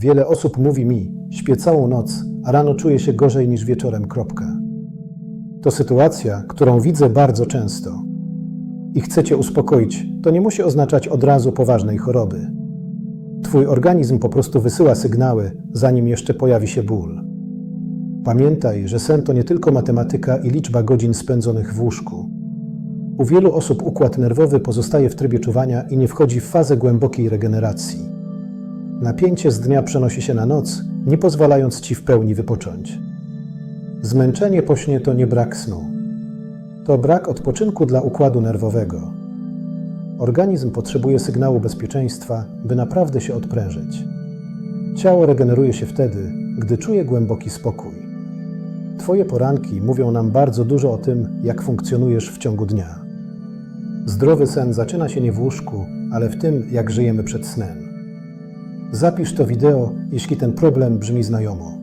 Wiele osób mówi mi, śpię całą noc, a rano czuję się gorzej niż wieczorem. Kropka. To sytuacja, którą widzę bardzo często. I chcę Cię uspokoić, to nie musi oznaczać od razu poważnej choroby. Twój organizm po prostu wysyła sygnały, zanim jeszcze pojawi się ból. Pamiętaj, że sen to nie tylko matematyka i liczba godzin spędzonych w łóżku. U wielu osób układ nerwowy pozostaje w trybie czuwania i nie wchodzi w fazę głębokiej regeneracji. Napięcie z dnia przenosi się na noc, nie pozwalając ci w pełni wypocząć. Zmęczenie po śnie to nie brak snu. To brak odpoczynku dla układu nerwowego. Organizm potrzebuje sygnału bezpieczeństwa, by naprawdę się odprężyć. Ciało regeneruje się wtedy, gdy czuje głęboki spokój. Twoje poranki mówią nam bardzo dużo o tym, jak funkcjonujesz w ciągu dnia. Zdrowy sen zaczyna się nie w łóżku, ale w tym, jak żyjemy przed snem. Zapisz to wideo, jeśli ten problem brzmi znajomo.